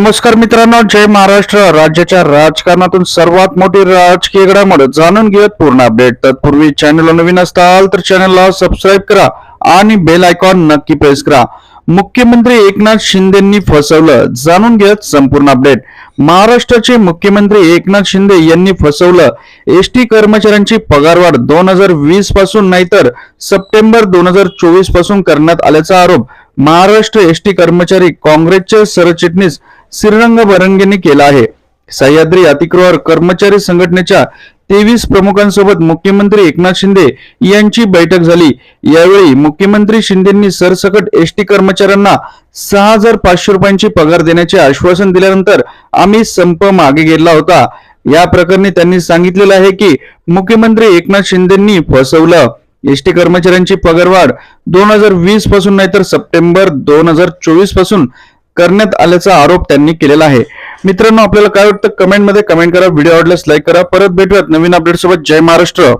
नमस्कार मित्रांनो जय महाराष्ट्र. राज्याच्या राजकारणातून सर्वात मोठी राजकीय घडामोड जाणून घेऊयात पूर्ण अपडेट. तत्पूर्वी चॅनलला नवीन असताल तर चॅनलला सबस्क्राईब करा आणि बेल आयकॉन नक्की प्रेस करा. मुख्यमंत्री एकनाथ शिंदेंनी फसवलं. जाणून घेत संपूर्ण अपडेट. महाराष्ट्राचे मुख्यमंत्री एकनाथ शिंदे यांनी फसवलं. एसटी कर्मचाऱ्यांची पगारवाढ दोन हजार वीसपासून नाहीतर सप्टेंबर दोन हजार चोवीसपासून करण्यात आल्याचा आरोप. महाराष्ट्र एसटी कर्मचारी काँग्रेसचे सरचिटणीस श्रीरंग बरंगेंनी केला आहे. सह्याद्री अतिक्रवार कर्मचारी संघटनेच्या तेवीस प्रमुखांसोबत मुख्यमंत्री एकनाथ शिंदे यांची बैठक झाली. यावेळी मुख्यमंत्री शिंदेंनी सरसकट एसटी कर्मचाऱ्यांना सहा हजार पाचशे रुपयांची पगार देण्याचे आश्वासन दिल्यानंतर आम्ही संप मागे घेतला होता. या प्रकरणी त्यांनी सांगितलेलं आहे की मुख्यमंत्री एकनाथ शिंदेंनी फसवलं. एसटी कर्मचाऱ्यांची पगारवाढ दोन हजार वीसपासून नाहीतर सप्टेंबर दोन हजार चोवीसपासून करण्यात आल्याचा आरोप त्यांनी केलेला आहे. मित्रांनो आपल्याला काय वाटतं? कमेंटमध्ये कमेंट करा व्हिडिओ आवडल्यास लाईक करा. परत भेटूयात नवीन अपडेट सोबत. जय महाराष्ट्र.